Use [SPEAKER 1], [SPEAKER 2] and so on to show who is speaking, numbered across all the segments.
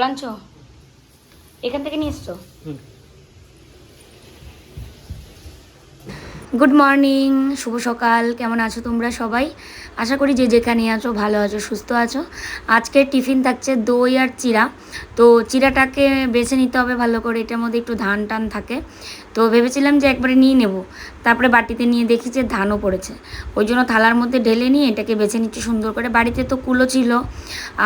[SPEAKER 1] জল আনছো এখান থেকে নিয়ে এসছো? গুড মর্নিং শুভ সকাল কেমন আছো তোমরা সবাই? আশা করি যে যেখানে আছো ভালো আছো সুস্থ আছো। আজকে টিফিন থাকছে দই আর চিরা। তো চিরাটাকে বেছে নিতে হবে ভালো করে এটার মধ্যে একটু ধান টান থাকে। তো ভেবেছিলাম যে একবারে নিয়ে নেব। তারপরে বাটিতে নিয়ে দেখি যে ধানও পড়েছে। ওই জন্য থালার মধ্যে ঢেলে নিয়ে এটাকে বেছে নিচ্ছি সুন্দর করে। বাড়িতে তো কুলো ছিল।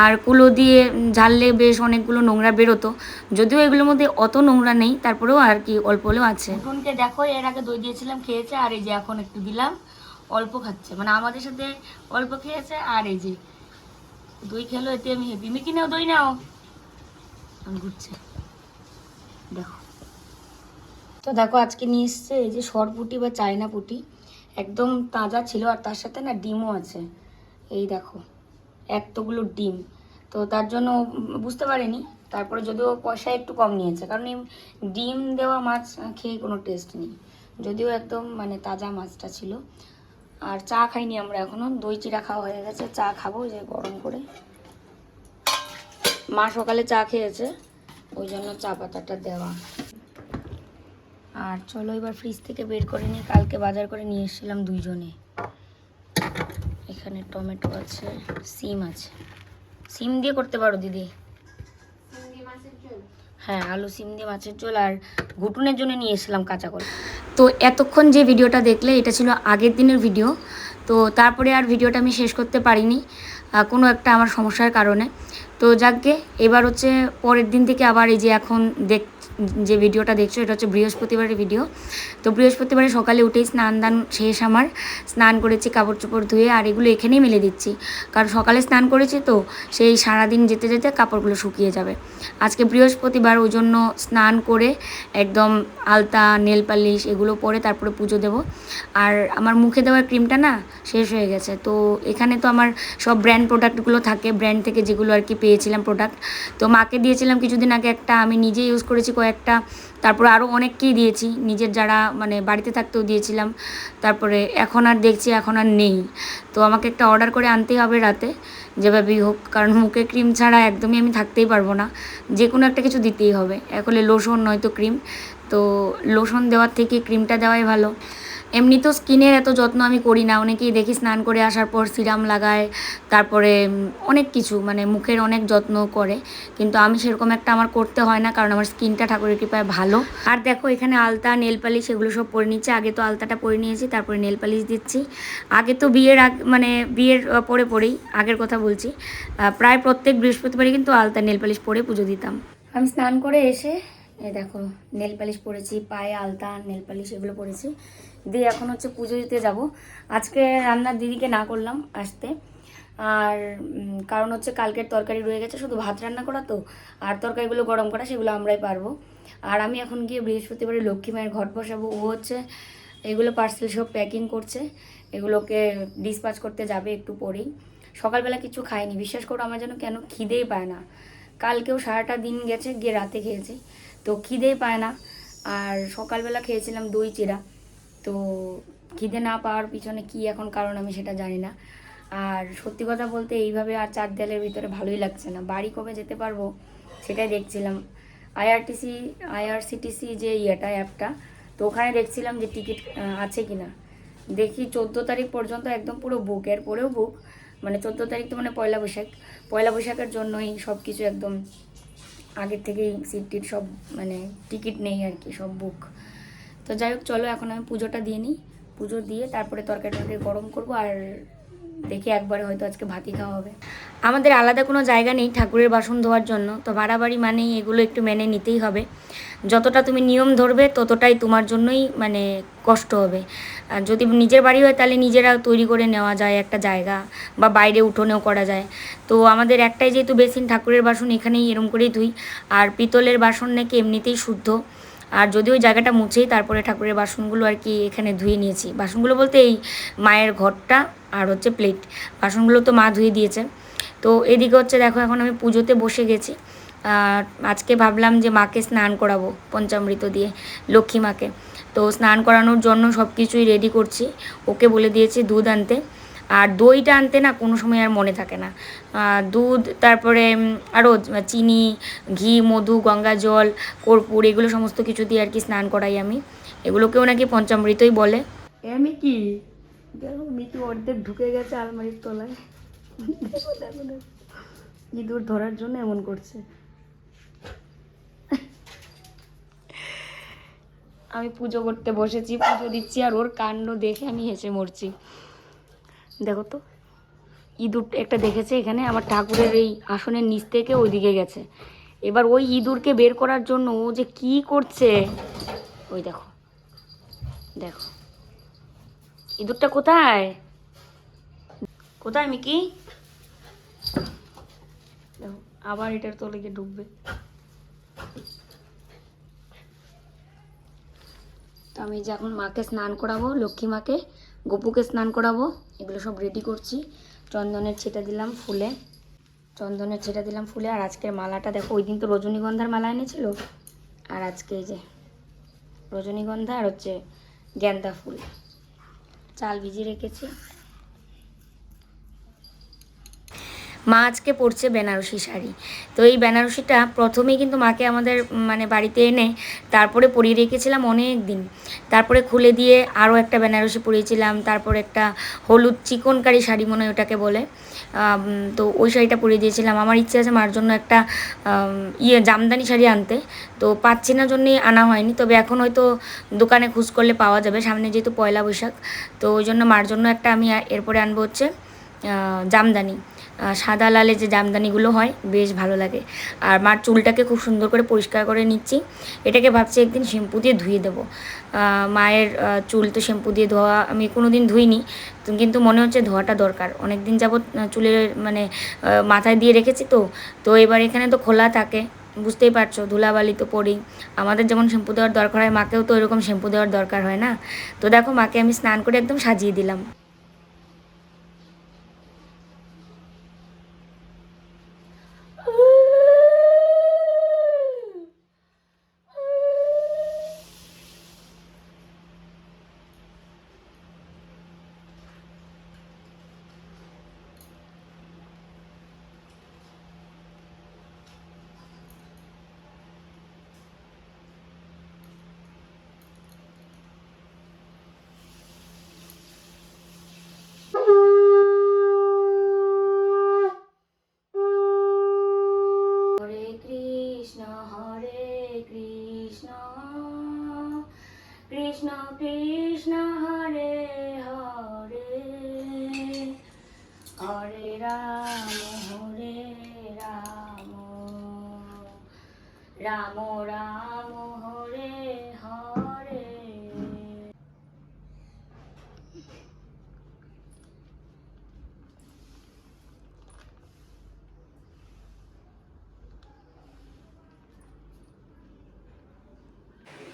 [SPEAKER 1] আর কুলো দিয়ে ঝাললে বেশ অনেকগুলো নোংরা বেরোতো। যদিও এগুলোর মধ্যে অত নোংরা নেই, তারপরেও আর কি অল্প হলেও আছে। এখনকে দেখো, এর আগে দই দিয়েছিলাম, খেয়েছে, আর এই যে এখন একটু দিলাম, অল্প খাচ্ছে। মানে আমাদের সাথে অল্প খেয়েছে, আর এই যে দই খেলো, এতে আমি হেপি মিকি, নাও, দই নাও। ঘুরছে। তো দেখো আজকে নিয়ে এসছে এই যে সরপুটি বা চায়না পুটি একদম তাজা ছিল আর তার সাথে না ডিমও আছে। এই দেখো, এতগুলো ডিম। তো তার জন্য বুঝতে পারিনি, তারপরে যদিও পয়সা একটু কম নিয়েছে, কারণ এই ডিম দেওয়া মাছ খেয়ে কোনো টেস্ট নেই। যদিও একদম মানে তাজা মাছটা ছিল। আর চা খাইনি আমরা এখনও, দই চিরা খাওয়া হয়ে গেছে, চা খাব যে গরম করে। মা সকালে চা খেয়েছে, ওই জন্য চা পাতাটা দেওয়া। আর চলো এবার ফ্রিজ থেকে বের করে নিয়ে কালকে বাজার করে নিয়ে এসেছিলাম দুইজনে। এখানে টমেটো আছে, সিম আছে। সিম দিয়ে করতে পারো, দিদি। হ্যাঁ আলু, সিম দিয়ে মাছের ঝোল আর ঘুটুনের জন্য নিয়ে এসেছিলাম কাঁচা করে তো এতক্ষণ যে ভিডিওটা দেখলে, এটা ছিল আগের দিনের ভিডিও। তো তারপরে আর ভিডিওটা আমি শেষ করতে পারিনি কোনো একটা আমার সমস্যার কারণে। তো যাকগে এবার হচ্ছে পরের দিন থেকে আবার এই যে এখন দেখ যে ভিডিওটা দেখছ, এটা হচ্ছে বৃহস্পতিবারের ভিডিও। তো বৃহস্পতিবারে সকালে উঠেই স্নান দান শেষ আমার। স্নান করেছি কাপড় চোপড় ধুয়ে, আর এগুলো এখানেই মেলে দিচ্ছি। কারণ সকালে স্নান করেছি তো, সেই সারাদিন যেতে যেতে কাপড়গুলো শুকিয়ে যাবে। আজকে বৃহস্পতিবার, ওই জন্য স্নান করে একদম আলতা, নেল পালিশ এগুলো পরে তারপরে পুজো দেব। আর আমার মুখে দেওয়ার ক্রিমটা না, শেষ হয়ে গেছে। তো এখানে তো আমার সব ব্র্যান্ড প্রোডাক্টগুলো থাকে ব্র্যান্ড থেকে যেগুলো আর কি পেয়েছিলাম প্রোডাক্ট তো মাকে দিয়েছিলাম কিছুদিন আগে একটা, আমি নিজে ইউজ করেছি কয়েকটা তারপরে আরও অনেককেই দিয়েছি, নিজের যারা মানে বাড়িতে থাকতেও দিয়েছিলাম, তারপরে এখন আর দেখছি এখন আর নেই। তো আমাকে একটা অর্ডার করে আনতেই হবে রাতে, যেভাবেই হোক, কারণ মুখে ক্রিম ছাড়া একদমই আমি থাকতেই পারব না। যে কোনো একটা কিছু দিতেই হবে এখন লোশন নয়তো ক্রিম তো লোশন দেওয়ার থেকে ক্রিমটা দেওয়াই ভালো। এমনি তো স্কিনের এত যত্ন আমি করি না। অনেকেই দেখি স্নান করে আসার পর সিরাম লাগায়, তারপরে অনেক কিছু মানে মুখের অনেক যত্ন করে। কিন্তু আমি সেরকম একটা আমার করতে হয় না, কারণ আমার স্কিনটা ঠাকুরের কৃপায় ভালো। আর দেখো, এখানে আলতা, নেল পালিশ এগুলো সব পরে নিচ্ছে। আগে তো আলতাটা পরে নিয়েছি, তারপরে নেল পালিশ দিচ্ছি। আগে তো বিয়ের আগ মানে বিয়ের পরে পরেই, আগের কথা বলছি। প্রায় প্রত্যেক বৃহস্পতিবারই কিন্তু আলতা, নেল পালিশ পরে পুজো দিতাম। আমি স্নান করে এসে, এই দেখো, নেল পালিশ পরেছি, পায়ে আলতা, নেল পালিশ এগুলো পরেছি। দিয়ে এখন হচ্ছে পুজো দিতে যাব। আজকে রান্নার দিদিকে না করলাম আসতে। আর কারণ হচ্ছে কালকের তরকারি রয়ে গেছে, শুধু ভাত রান্না করা তো। আর তরকারিগুলো গরম করা, সেগুলো আমরাই পারব। আর আমি এখন গিয়ে বৃহস্পতিবারে লক্ষ্মী মায়ের ঘট বসাবো। ও হচ্ছে এগুলো পার্সেল সব প্যাকিং করছে। এগুলোকে ডিসপাচ করতে যাবে একটু পরেই। সকালবেলা কিছু খাইনি। বিশ্বাস করো, আমার যেন কেন খিদেই পায় না। কালকেও সারাটা দিন গেছে, গিয়ে রাতে খেয়েছি। তো খিদেই পায় না। আর সকালবেলা খেয়েছিলাম দই চিরা তো খিদে না পাওয়ার পিছনে কি এখন কারণ আমি সেটা জানি না। আর সত্যি কথা বলতে এইভাবে আর চার দেয়ালের ভিতরে ভালোই লাগছে না। বাড়ি কবে যেতে পারব সেটাই দেখছিলাম। আইআরটিসি আইআরসিটিসি যে ইয়েটা, অ্যাপটা, তো ওখানে দেখছিলাম যে টিকিট আছে কি না দেখি চোদ্দ তারিখ পর্যন্ত একদম পুরো বুক এর পরেও বুক মানে চোদ্দ তারিখ তো মানে পয়লা বৈশাখ। পয়লা বৈশাখের জন্যই সব কিছু একদম আগের থেকেই সিট টিট সব মানে টিকিট নেই আর কি, সব বুক তো যাই হোক, চলো, এখন আমি পুজোটা দিয়ে নিই। পুজো দিয়ে তারপরে তরকারি টরকারি গরম করব আর দেখি একবারে হয়তো আজকে ভাতই খাওয়া হবে। আমাদের আলাদা কোনো জায়গা নেই ঠাকুরের বাসন ধোয়ার জন্য, তো বাড়াবাড়ি মানেই এগুলো একটু মেনে নিতেই হবে। যতটা তুমি নিয়ম ধরবে, ততটাই তোমার জন্যই মানে কষ্ট হবে। আর যদি নিজের বাড়ি হয়, তাহলে নিজেরা তৈরি করে নেওয়া যায় একটা জায়গা, বা বাইরে উঠোনেও করা যায়। তো আমাদের একটাই যেহেতু বেসিন, ঠাকুরের বাসন এখানেই এরম করেই ধুই। আর পিতলের বাসন নাকি এমনিতেই শুদ্ধ। আর যদি ওই জায়গাটা মুছেই তারপরে ঠাকুরের বাসনগুলো আর কি এখানে ধুয়ে নিয়েছি। বাসনগুলো বলতে এই মায়ের ঘরটা আর হচ্ছে প্লেট বাসনগুলো তো মা ধুয়ে দিয়েছে। তো এদিকে হচ্ছে দেখো এখন আমি পুজোতে বসে গেছি। আজকে ভাবলাম যে মাকে স্নান করাবো পঞ্চামৃত দিয়ে, লক্ষ্মী মাকে। তো স্নান করানোর জন্য সব কিছুই রেডি করছি। ওকে বলে দিয়েছি দুধ আনতে। আর দইটা আনতে না কোনো সময় আর মনে থাকে না। দুধ, তারপরে আরও চিনি, ঘি, মধু, গঙ্গা জল, কর্পূর, এগুলো সমস্ত কিছু দিয়ে আর কি স্নান করাই আমি। এগুলোকেও নাকি পঞ্চামৃতই বলে। আমি কি? দেখো, মিতু অর্ধেক ঢুকে গেছে আলমারির তলায়। ইঁদুর ধরার জন্য এমন করছে। আমি পুজো করতে বসেছি, পুজো দিচ্ছি আর ওর কাণ্ড দেখে আমি হেসে মরছি। দেখো তো, ইঁদুর একটা দেখেছে এখানে, আমার ঠাকুরের এই আসনের নিচ থেকে ওইদিকে গেছে। এবার ওই ইঁদুরকে বের করার জন্য ও যে কি করছে, ওই দেখো দেখো। ইঁদুরটা কোথায়? কোথায়, মিকি? দেখো, আবার এটার তলে গিয়ে ঢুকবে। তো আমি যে এখন মাকে স্নান করাবো, লক্ষ্মী মাকে। গপুকে স্নান করাবো, এগুলো সব রেডি করছি। চন্দনের ছেটা দিলাম ফুলে। চন্দনের ছেটা দিলাম ফুলে, আর আজকের মালাটা দেখো, ওই দিন তো রজনীগন্ধার মালা এনেছিল। আর আজকে এই যে রজনীগন্ধা আর হচ্ছে গেন্দা ফুল। চাল ভিজিয়ে রেখেছি। মা আজকে পরছে বেনারসি শাড়ি। তো এই বেনারসিটা প্রথমেই কিন্তু মাকে আমাদের মানে বাড়িতে এনে তারপরে পরিয়ে রেখেছিলাম অনেক দিন। তারপরে খুলে দিয়ে আরও একটা বেনারসি পরিয়েছিলাম, তারপরে একটা হলুদ চিকনকারি শাড়ি মনে হয় ওটাকে বলে। তো ওই শাড়িটা পরিয়ে দিয়েছিলাম। আমার ইচ্ছে আছে মার জন্য একটা ইয়ে জামদানি শাড়ি আনতে। তো পাচ্ছি না জন্যই আনা হয়নি, তবে এখন হয়তো দোকানে খুঁজ করলে পাওয়া যাবে। সামনে যেহেতু পয়লা বৈশাখ, তো ওই জন্য মার জন্য একটা আমি এরপরে আনব হচ্ছে জামদানি। সাদা লালে যে জামদানিগুলো হয়, বেশ ভালো লাগে। আর মার চুলটাকে খুব সুন্দর করে পরিষ্কার করে নিচ্ছি। এটাকে ভাবছি একদিন শ্যাম্পু দিয়ে ধুয়ে দেবো। মায়ের চুল তো শ্যাম্পু দিয়ে ধোয়া আমি কোনো দিন ধুইনি কিন্তু মনে হচ্ছে ধোয়াটা দরকার। অনেক দিন যাবৎ চুলের মানে মাথায় দিয়ে রেখেছি তো। তো এবার এখানে তো খোলা থাকে। বুঝতেই পারছ, ধুলাবালি তো পড়ি আমাদের যেমন শ্যাম্পু দেওয়ার দরকার হয়, মাকেও তো এরকম শ্যাম্পু দেওয়ার দরকার হয় না? তো দেখো, মাকে আমি স্নান করে একদম সাজিয়ে দিলাম।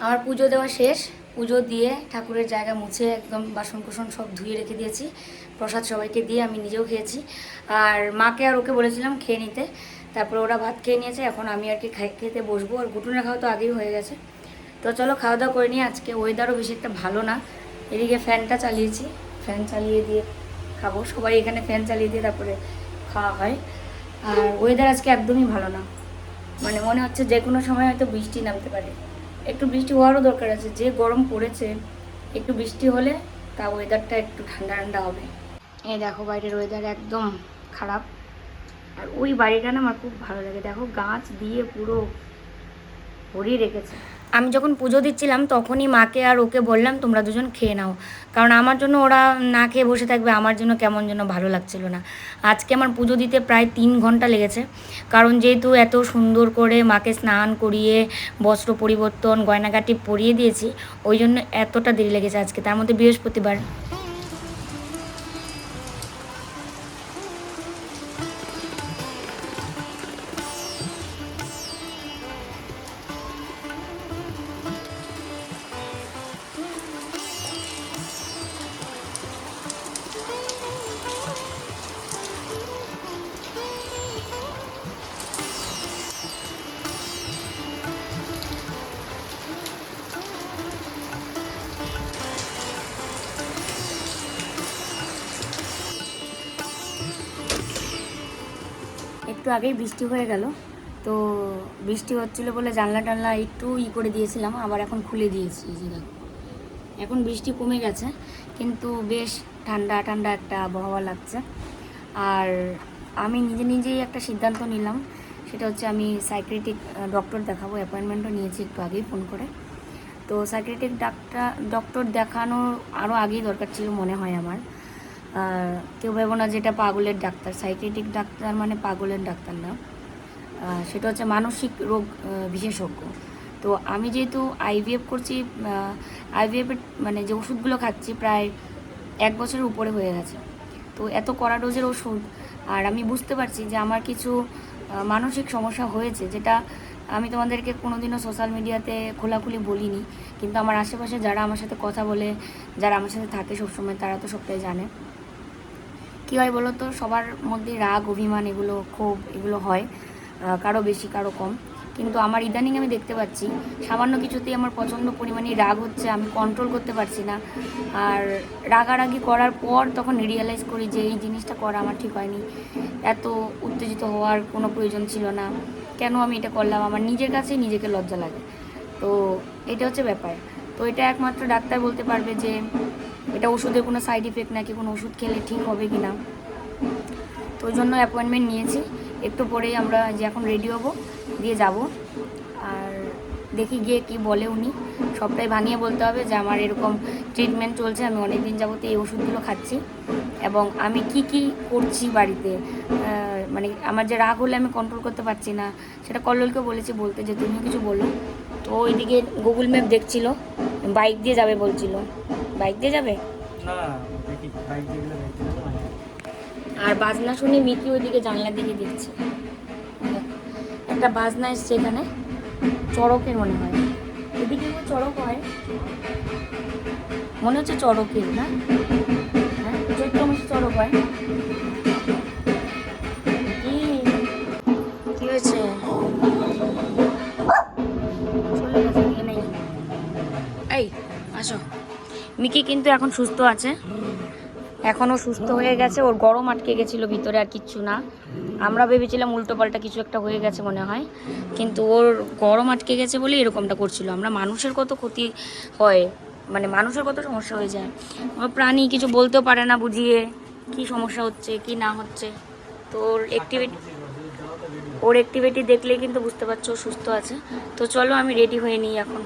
[SPEAKER 1] আমার পুজো দেওয়া শেষ। পুজো দিয়ে ঠাকুরের জায়গা মুছে একদম বাসন কুসন সব ধুয়ে রেখে দিয়েছি। প্রসাদ সবাইকে দিয়ে আমি নিজেও খেয়েছি। আর মাকে আর ওকে বলেছিলাম খেয়ে নিতে। তারপরে ওরা ভাত খেয়ে নিয়েছে। এখন আমি আর কি খাই- খেতে বসবো। আর ঘুটুনের খাওয়া তো আগেই হয়ে গেছে। তো চলো খাওয়া দাওয়া করে নিই আজকে ওয়েদারও বেশি একটা ভালো না। এদিকে ফ্যানটা চালিয়েছি। ফ্যান চালিয়ে দিয়ে খাব। সবাই এখানে ফ্যান চালিয়ে দিয়ে তারপরে খাওয়া হয়। আর ওয়েদার আজকে একদমই ভালো না। মানে মনে হচ্ছে যে কোনো সময় হয়তো বৃষ্টি নামতে পারে। একটু বৃষ্টি হওয়ারও দরকার আছে। যে গরম পড়েছে, একটু বৃষ্টি হলে তা ওয়েদারটা একটু ঠান্ডা ঠান্ডা হবে। এই দেখো বাইরের ওয়েদার একদম খারাপ। আর ওই বাড়িটা না আমার খুব ভালো লাগে। দেখো গাছ দিয়ে পুরো ভরিয়ে রেখেছে। আমি যখন পুজো দিচ্ছিলাম, তখনই মাকে আর ওকে বললাম, তোমরা দুজন খেয়ে নাও। কারণ আমার জন্য ওরা না খেয়ে বসে থাকবে, আমার জন্য কেমন যেন ভালো লাগছিল না। আজকে আমার পুজো দিতে প্রায় তিন ঘণ্টা লেগেছে। কারণ যেহেতু এত সুন্দর করে মাকে স্নান করিয়ে, বস্ত্র পরিবর্তন, গয়নাগাটি পরিয়ে দিয়েছি, ওই জন্য এতটা দেরি লেগেছে আজকে। তার মধ্যে বৃহস্পতিবার। আগেই বৃষ্টি হয়ে গেল। তো বৃষ্টি হচ্ছিল বলে জানলা টানলা একটু ই করে দিয়েছিলাম, আবার এখন খুলে দিয়েছি যে এখন বৃষ্টি কমে গেছে, কিন্তু বেশ ঠান্ডা ঠান্ডা একটা আবহাওয়া লাগছে। আর আমি নিজে নিজেই একটা সিদ্ধান্ত নিলাম, সেটা হচ্ছে আমি সাইক্রেটিক ডক্টর দেখাবো অ্যাপয়েন্টমেন্টও নিয়েছি একটু আগেই ফোন করে। তো সাইক্রেটিক ডাক্তার ডক্টর দেখানোর আরও আগেই দরকার ছিল মনে হয় আমার। কেউ ভেবো না যেটা পাগলের ডাক্তার সাইকেটিক ডাক্তার মানে পাগলের ডাক্তার না। সেটা হচ্ছে মানসিক রোগ বিশেষজ্ঞ। তো আমি যেহেতু আইভিএফ করছি আইভিএফের মানে যে ওষুধগুলো খাচ্ছি প্রায় এক বছরের উপরে হয়ে গেছে। তো এত কড়া ডোজের ওষুধ, আর আমি বুঝতে পারছি যে আমার কিছু মানসিক সমস্যা হয়েছে, যেটা আমি তোমাদেরকে কোনোদিনও সোশ্যাল মিডিয়াতে খোলাখুলি বলিনি। কিন্তু আমার আশেপাশে যারা আমার সাথে কথা বলে, যারা আমার সাথে থাকে সবসময়, তারা তো সবটাই জানে। কী হয় বলো তো? সবার মধ্যে রাগ, অভিমান এগুলো, ক্ষোভ এগুলো হয়। কারও বেশি, কারও কম। কিন্তু আমার ইদানিং আমি দেখতে পাচ্ছি, সামান্য কিছুতেই আমার প্রচণ্ড পরিমাণে রাগ হচ্ছে, আমি কন্ট্রোল করতে পারছি না। আর রাগারাগি করার পর তখন রিয়েলাইজ করি যে এই জিনিসটা করা আমার ঠিক হয়নি। এত উত্তেজিত হওয়ার কোনো প্রয়োজন ছিল না। কেন আমি এটা করলাম? আমার নিজের কাছেই নিজেকে লজ্জা লাগে। তো এটা হচ্ছে ব্যাপার। তো এটা একমাত্র ডাক্তার বলতে পারবে যে এটা ওষুধের কোনো সাইড ইফেক্ট নাকি কোনো ওষুধ খেলে ঠিক হবে কি না? তো ওই জন্য অ্যাপয়েন্টমেন্ট নিয়েছি। একটু পরেই আমরা যে এখন রেডি হব, দিয়ে যাব। আর দেখি গিয়ে কি বলে উনি। সবটাই ভাঙিয়ে বলতে হবে যে আমার এরকম ট্রিটমেন্ট চলছে, আমি অনেক দিন যাবতে এই ওষুধগুলো খাচ্ছি। এবং আমি কি কি করছি বাড়িতে? মানে আমার যে রাগ হলে আমি কন্ট্রোল করতে পারছি না, সেটা কল্লোলকে বলেছি, বলতে যে তুমিও কিছু বলো। তো ওইদিকে গুগল ম্যাপ দেখছিল বাইক দিয়ে যাবে বলছিল। বাইক দিয়ে যাবে। আর বাজনা শুনে মিকি ওইদিকে জানলা দিকে দেখছে। একটা বাজনা এসছে এখানে চড়কের মনে হয়। এদিকে চড়ক হয়? মনে হচ্ছে চড়কের না? হ্যাঁ চৈত্র মাসে চড়ক হয়। কি হয়েছে? মিকি কিন্তু এখন সুস্থ আছে। এখনও সুস্থ হয়ে গেছে। ওর গরম আটকে গেছিল ভিতরে আর কিচ্ছু না। আমরা ভেবেছিলাম উল্টো পাল্টা কিছু একটা হয়ে গেছে মনে হয়। কিন্তু ওর গরম আটকে গেছে বলে এরকমটা করছিল। আমরা মানুষের কত ক্ষতি হয় মানে মানুষের কত সমস্যা হয়ে যায়। প্রাণী কিছু বলতেও পারে না বুঝিয়ে কি সমস্যা হচ্ছে, কি না হচ্ছে। তো ওর অ্যাক্টিভিটি ওর অ্যাক্টিভিটি দেখলেই কিন্তু বুঝতে পারছ সুস্থ আছে। তো চলো আমি রেডি হয়ে নিই এখন।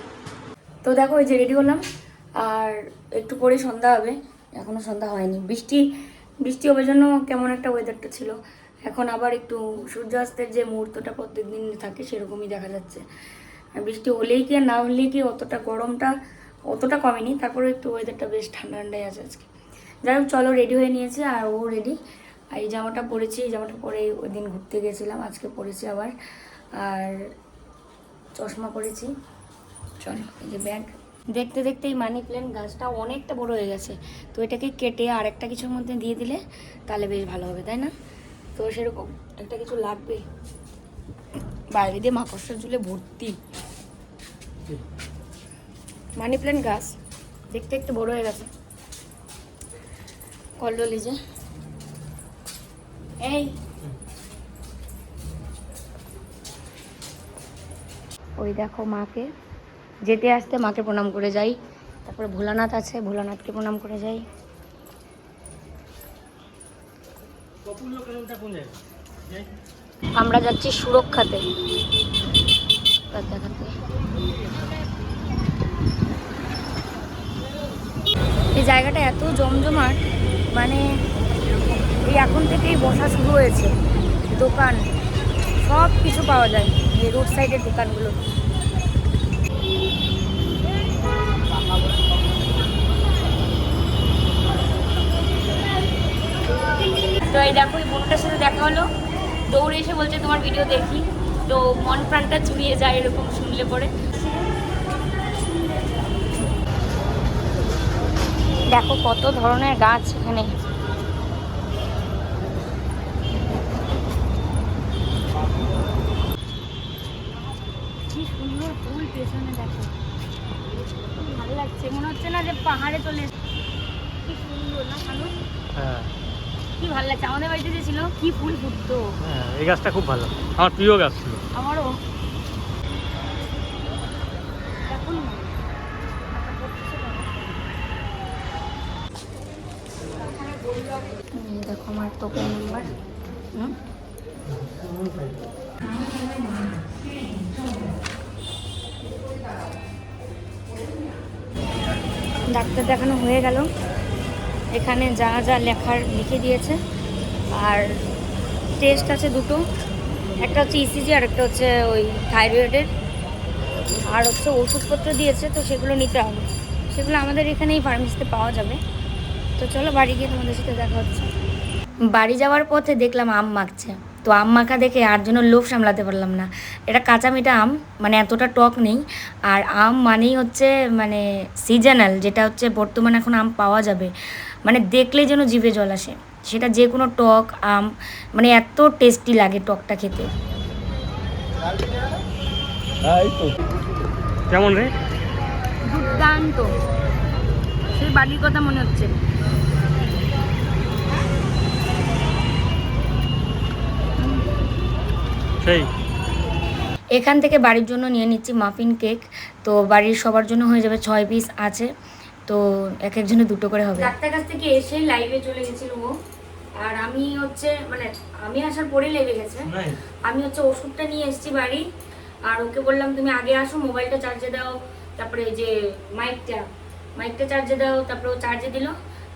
[SPEAKER 1] তো দেখো ওই যে রেডি হলাম। আর একটু পরে সন্ধ্যা হবে। এখনও সন্ধ্যা হয়নি। বৃষ্টি বৃষ্টি হবার জন্য কেমন একটা ওয়েদারটা ছিল। এখন আবার একটু সূর্যাস্তের যে মুহূর্তটা প্রত্যেকদিন থাকে সেরকমই দেখা যাচ্ছে। আর বৃষ্টি হলেই কি না হলেই কি অতটা গরমটা অতটা কমেনি। তারপরে একটু ওয়েদারটা বেশ ঠান্ডা ঠান্ডাই আছে আজকে। যাই হোক, চলো রেডি হয়ে নিয়েছে আর ও রেডি আর এই জামাটা পরেছি, এই জামাটা পরে ওই দিন ঘুরতে গেছিলাম, আজকে পরেছি আবার। আর চশমা পরেছি। চলো, এই যে ব্যাগ দেখতে দেখতে এই মানি প্ল্যান্ট গাছটা অনেকটা বড় হয়ে গেছে। তো এটাকে কেটে আর একটা কিছুর মধ্যে দিয়ে দিলে তাহলে বেশ ভালো হবে তাই না? তো সেরকম একটা কিছু লাগবে। বাইরে দিয়ে মাকড়সার ঝুলে ভর্তি। মানি প্ল্যান্ট গাছ দেখতে একটু বড় হয়ে গেছে। কল্লি যে। এই। ওই দেখো মাকে যেতে আসতে মাকে প্রণাম করে যাই। তারপরে ভোলানাথ আছে, ভোলানাথকে প্রণাম করে যাই। আমরা যাচ্ছি সুরক্ষাতে। এই জায়গাটা এত জমজমাট মানে এই এখন থেকেই বসা শুরু হয়েছে। দোকান সব কিছু পাওয়া যায় এই রোড সাইডের দোকানগুলো। তো এই দেখো, এই বোনটার সাথে দেখা হলো। দৌড়ে এসে বলছে, তোমার ভিডিও দেখি। তো মন প্রাণটা জুড়িয়ে যায় এরকম শুনলে পরে। দেখো কত ধরনের গাছ এখানে। সুন্দর ফুল পেছনে দেখো। ভালো লাগছে। মনে হচ্ছে না যে পাহাড়ে চলে কি সুন্দর না
[SPEAKER 2] হ্যাঁ।
[SPEAKER 1] কি ভালো লাগছে? আমাদের বাড়িতে যে ছিল কি ফুল ফুটতো।
[SPEAKER 2] হ্যাঁ এই গাছটা খুব ভালো আমার প্রিয় গাছ ছিল।
[SPEAKER 1] আমারও। দেখো আমার টোকেন নাম্বার। হুম? ডাক্তার দেখানো হয়ে গেল। এখানে যা যা লেখার লিখে দিয়েছে। আর টেস্ট আছে দুটো। একটা হচ্ছে ইসিজি আর একটা হচ্ছে ওই থাইরয়েডের। আর হচ্ছে ওষুধপত্র দিয়েছে, তো সেগুলো নিতে হবে। সেগুলো আমাদের এখানেই ফার্মেসিতে পাওয়া যাবে। তো চলো বাড়ি গিয়ে তোমাদের সাথে দেখা হচ্ছে। বাড়ি যাওয়ার পথে দেখলাম আম মাখছে। তো আম মাখা দেখে আর জন্য লোভ সামলাতে পারলাম না। এটা কাঁচা মিঠা আম মানে এতটা টক নেই। আর আম মানেই হচ্ছে মানে সিজনাল যেটা হচ্ছে বর্তমানে এখন আম পাওয়া যাবে। মানে দেখলে যেন জিভে জল আসে। সেটা যে কোনো টক আম মানে এত টেস্টি লাগে টকটা খেতে।
[SPEAKER 2] কেমন রে?
[SPEAKER 1] দুর্দান্ত। সেই বাড়ির কথা মনে হচ্ছে।
[SPEAKER 2] সেই।
[SPEAKER 1] এখান থেকে বাড়ির জন্য নিয়ে নিচ্ছি মাফিন কেক তো বাড়ির সবার জন্য হয়ে যাবে ছয় পিস আছে। তো এক একজনে দুটো করে হবে। ডাক্তার কাছ থেকে এসে লাইভে চলে গেছিল ও। আর আমি হচ্ছে মানে আমি আসার পরেই লেগে গেছে।
[SPEAKER 2] নাই
[SPEAKER 1] আমি হচ্ছে ওষুধটা নিয়ে এসেছি বাড়ি। আর ওকে বললাম তুমি আগে আসো মোবাইলটা চার্জে দাও। তারপরে যে মাইকটা মাইকটা চার্জে দাও তারপরে ও চার্জে দিল।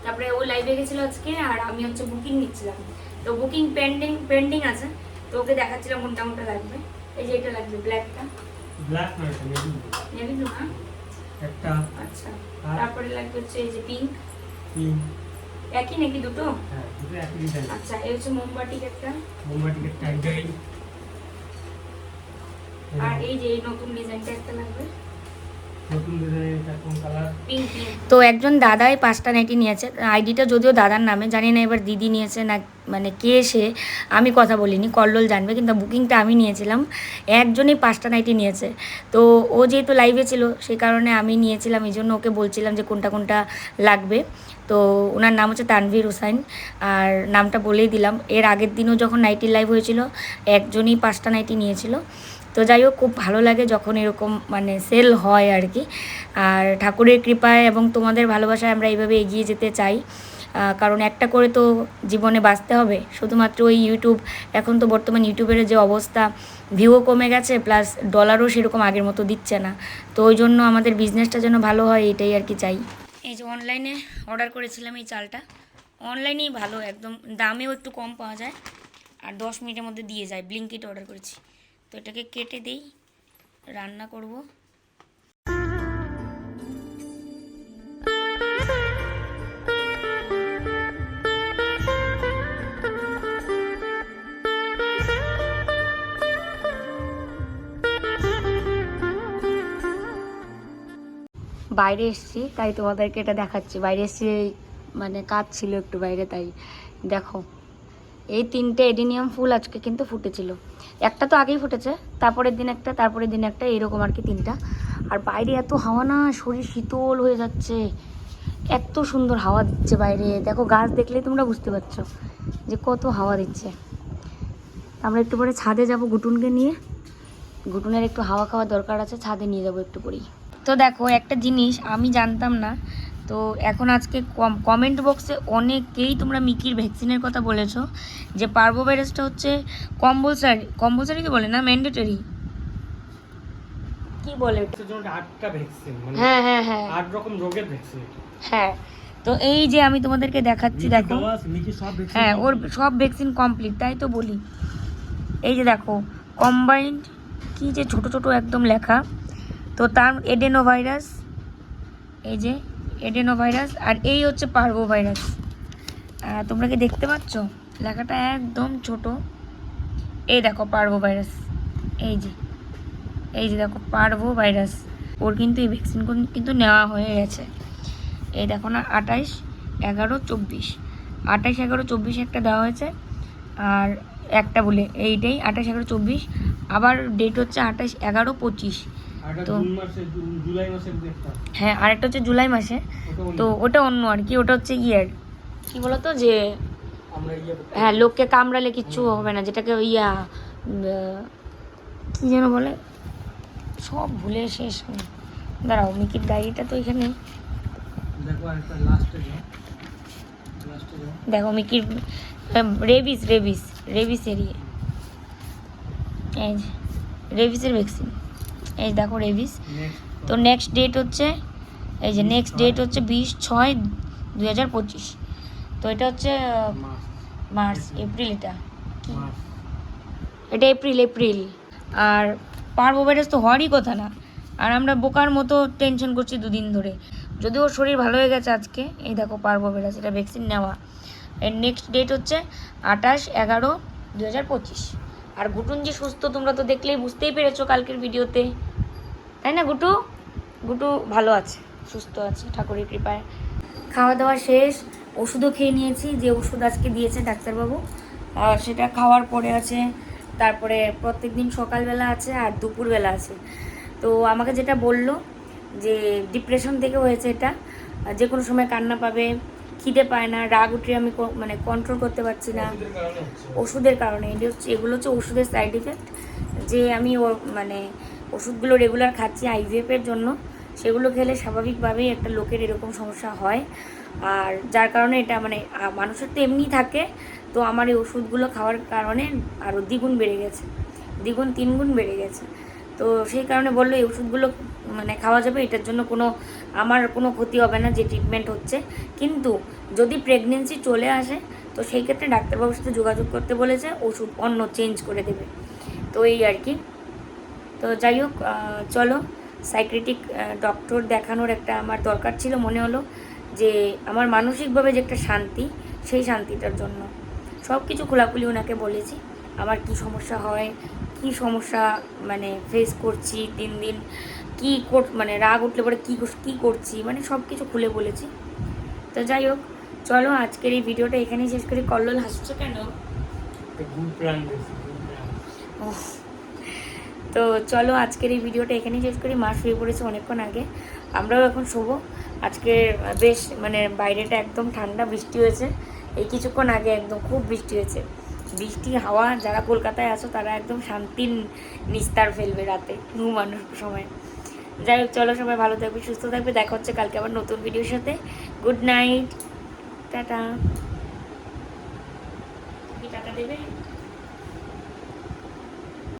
[SPEAKER 1] তারপরে ও লাইভে গেছিল আজকে আর আমি হচ্ছে বুকিং নিচ্ছিলাম। তো বুকিং পেন্ডিং পেন্ডিং আছে। তো ওকে দেখাচ্ছিলাম কোনটা কোনটা লাগবে। এই যে এটা লাগবে ব্ল্যাকটা
[SPEAKER 2] ব্ল্যাক নয় নেভি
[SPEAKER 1] ব্লু না
[SPEAKER 2] একটা।
[SPEAKER 1] আচ্ছা? তারপরে লাগবে হচ্ছে এই যে পিঙ্ক একই নাকি দুটো?
[SPEAKER 2] হ্যাঁ দুটো একই ডিজাইন
[SPEAKER 1] আচ্ছা এই হচ্ছে মোমবাটি একটা।
[SPEAKER 2] মোমবাটি একটা
[SPEAKER 1] আর এই যে নতুন ডিজাইনটা একটা লাগবে। তো একজন দাদাই পাঁচটা নাইটি নিয়েছে। আইডিটা যদিও দাদার নামে জানি না এবার দিদি নিয়েছে না মানে কে সে আমি কথা বলিনি কল্লোল জানবে কিন্তু বুকিংটা আমি নিয়েছিলাম। একজনই পাঁচটা নাইটি নিয়েছে। তো ও যেহেতু লাইভে ছিল সেই কারণে আমি নিয়েছিলাম এই জন্য ওকে বলছিলাম যে কোনটা কোনটা লাগবে। তো ওনার নাম হচ্ছে তানভীর হুসাইন আর নামটা বলেই দিলাম। এর আগের দিনও যখন নাইটির লাইভ হয়েছিল একজনই পাঁচটা নাইটি নিয়েছিল। তো যাই হোক খুব ভালো লাগে যখন এরকম মানে সেল হয় আর কি আর ঠাকুরের কৃপায় এবং তোমাদের ভালোবাসায় আমরা এইভাবে এগিয়ে যেতে চাই। কারণ একটা করে তো জীবনে বাঁচতে হবে। শুধুমাত্র ওই ইউটিউব এখন তো বর্তমান ইউটিউবের যে অবস্থা ভিউও কমে গেছে প্লাস ডলারও সেরকম আগের মতো দিচ্ছে না। তো ওই জন্য আমাদের বিজনেসটা যেন ভালো হয়, এটাই আর কি চাই। এই যে অনলাইনে অর্ডার করেছিলাম এই চালটা। অনলাইনেই ভালো, একদম দামেও একটু কম পাওয়া যায়। আর দশ মিনিটের মধ্যে দিয়ে যায় ব্লিঙ্কিট অর্ডার করেছি। তো এটাকে কেটে দিই, রান্না করব। বাইরে এসেছি, তাই তোমাদেরকে এটা দেখাচ্ছি। বাইরে এসেছি মানে কাজ ছিল একটু বাইরে, তাই দেখো। এই তিনটে এডিনিয়াম ফুল আজকে কিন্তু ফুটেছিল। একটা তো আগেই ফুটেছে, তারপরের দিন একটা, তারপরের দিন একটা এরকম আর কি তিনটা। আর বাইরে এত হাওয়া না, শরীর শীতল হয়ে যাচ্ছে। এত সুন্দর হাওয়া দিচ্ছে বাইরে। দেখো, গাছ দেখলেই তোমরা বুঝতে পারছ যে কত হাওয়া দিচ্ছে। আমরা একটু পরে ছাদে যাব গুটুনকে নিয়ে। গুটুনের একটু হাওয়া খাওয়ার দরকার আছে, ছাদে নিয়ে যাব একটু পরেই। তো দেখো, একটা জিনিস আমি জানতাম না তো এখন আজকে কম কমেন্ট বক্সে অনেকেই তোমরা মিকির ভ্যাকসিনের কথা বলেছ। যে পার্বো ভাইরাসটা হচ্ছে কম্পালসারি কম্পালসারি কি বলে না? ম্যান্ডেটরি কি বলে?
[SPEAKER 2] আটটা ভ্যাকসিন মানে
[SPEAKER 1] হ্যাঁ হ্যাঁ হ্যাঁ।
[SPEAKER 2] আট রকম রোগের ভ্যাকসিন
[SPEAKER 1] হ্যাঁ। তো এই যে আমি তোমাদেরকে দেখাচ্ছি দেখো।
[SPEAKER 2] মিকি সব ভ্যাকসিন
[SPEAKER 1] হ্যাঁ ওর সব ভ্যাকসিন কমপ্লিট তাই তো বলি। এই যে দেখো কম্বাইন্ড কি যে ছোট ছোট একদম লেখা। তো তার এডেনো ভাইরাস এই যে এডেনো ভাইরাস আর এই হচ্ছে পার্বো ভাইরাস তোমরা কি দেখতে পাচ্ছ? লেখাটা একদম ছোট। এই দেখো পার্বো ভাইরাস এই যে এই যে দেখো পার্ভো ভাইরাস ওর কিন্তু এই ভ্যাকসিন কিন্তু নেওয়া হয়ে গেছে। এই দেখো না, আঠাইশ এগারো চব্বিশ। আঠাইশ এগারো চব্বিশ একটা দেওয়া হয়েছে। আর একটা বলে, এইটাই আঠাশ এগারো চব্বিশ। আবার ডেট হচ্ছে আঠাশ এগারো পঁচিশ। তো- হ্যাঁ আরেকটা হচ্ছে জুলাই মাসে। তো ওটা অন্য আর কি ওটা হচ্ছে ইয়ের কি বলতো যে
[SPEAKER 2] ইয়ে
[SPEAKER 1] হ্যাঁ লোককে কামড়ালে কিচ্ছু হবে না যেটাকে ইয়া কি যেন বলে? সব ভুলে শেষ। দাঁড়াও মিকির ডায়েরিটা তো এখানে।
[SPEAKER 2] দেখো
[SPEAKER 1] মিকির রেবিস রেবিস রেবিস এরিয়ে রেবিসের ভ্যাকসিন এই দেখো রেবিস তো নেক্সট ডেট হচ্ছে এই যে নেক্সট ডেট হচ্ছে বিশ ছয় দুই হাজার পঁচিশ। তো এটা হচ্ছে মার্চ। এপ্রিল এটা। এটা এপ্রিল এপ্রিল। আর পারব ভাইরাস তো হওয়ারই কথা না। আর আমরা বোকার মতো টেনশন করছি দুদিন ধরে। যদিও ওর শরীর ভালো হয়ে গেছে আজকে এই দেখো পারব ভাইরাস এটা ভ্যাকসিন নেওয়া। এর নেক্সট ডেট হচ্ছে আঠাশ এগারো দু হাজার পঁচিশ। আর গুটুন যে সুস্থ, তোমরা তো দেখলেই বুঝতেই পেরেছ কালকের ভিডিওতে। তাই না, গুটু? গুটু ভালো আছে, সুস্থ আছে, ঠাকুরের কৃপায়। খাওয়া দাওয়া শেষ, ওষুধও খেয়ে নিয়েছি, যে ওষুধ আজকে দিয়েছে ডাক্তারবাবু সেটা খাওয়ার পরে আছে, তারপরে প্রত্যেক দিন সকালবেলা আছে আর দুপুরবেলা আছে। তো আমাকে যেটা বলল যে ডিপ্রেশন থেকে হয়েছে এটা, যে কোনো সময় কান্না পাবে খিদে পায় না, রাগ উঠে আমি মানে কন্ট্রোল করতে পারছি না।
[SPEAKER 2] ওষুধের কারণে
[SPEAKER 1] এটি হচ্ছে, এগুলো হচ্ছে ওষুধের সাইড ইফেক্ট যে আমি ও মানে ওষুধগুলো রেগুলার খাচ্ছি আইভিএফের জন্য, সেগুলো খেলে স্বাভাবিকভাবেই একটা লোকের এরকম সমস্যা হয়। আর যার কারণে এটা মানে মানুষের তো এমনি থাকে। তো আমার এই ওষুধগুলো খাওয়ার কারণে আরও দ্বিগুণ বেড়ে গেছে। দ্বিগুণ, তিনগুণ বেড়ে গেছে। তো সেই কারণে বলল, এই ওষুধগুলো মানে খাওয়া যাবে, এটার জন্য কোনো আমার কোনো ক্ষতি হবে না, যে ট্রিটমেন্ট হচ্ছে। কিন্তু যদি প্রেগনেন্সি চলে আসে, তো সেই ক্ষেত্রে ডাক্তারবাবুর সাথে যোগাযোগ করতে বলেছে, ওষুধ অন্য চেঞ্জ করে দেবে। তো এই আর কি। তো যাই হোক চলো সাইক্রেটিক ডক্টর দেখানোর একটা আমার দরকার ছিল, মনে হলো যে আমার মানসিকভাবে যে একটা শান্তি, সেই শান্তিটার জন্য। সব কিছু খোলাখুলি ওনাকে বলেছি, আমার কি সমস্যা হয় কি সমস্যা মানে ফেস করছি দিন দিন কী কর মানে রাগ উঠলে পরে কী কী করছি মানে সব কিছু খুলে বলেছি। তো যাই হোক চলো আজকের এই ভিডিওটা এখানেই শেষ করি। কল্লোল হাসছো কেন। তো চলো আজকের এই ভিডিওটা এখানেই শেষ করি। মা শুয়ে পড়েছে অনেকক্ষণ আগে। আমরাও এখন শোবো। আজকে বেশ মানে বাইরেটা একদম ঠান্ডা বৃষ্টি হয়েছে। এই কিছুক্ষণ আগে একদম খুব বৃষ্টি হয়েছে। বৃষ্টি, হাওয়া, যারা কলকাতায় আসো তারা একদম শান্তির নিস্তার ফেলবে রাতে, ঘুমানোর সময়। যাই হোক, চলো সবাই ভালো থাকবে, সুস্থ থাকবে, দেখা হচ্ছে কালকে আবার নতুন ভিডিওর সাথে। Good night tata. কি টাটা দেবে?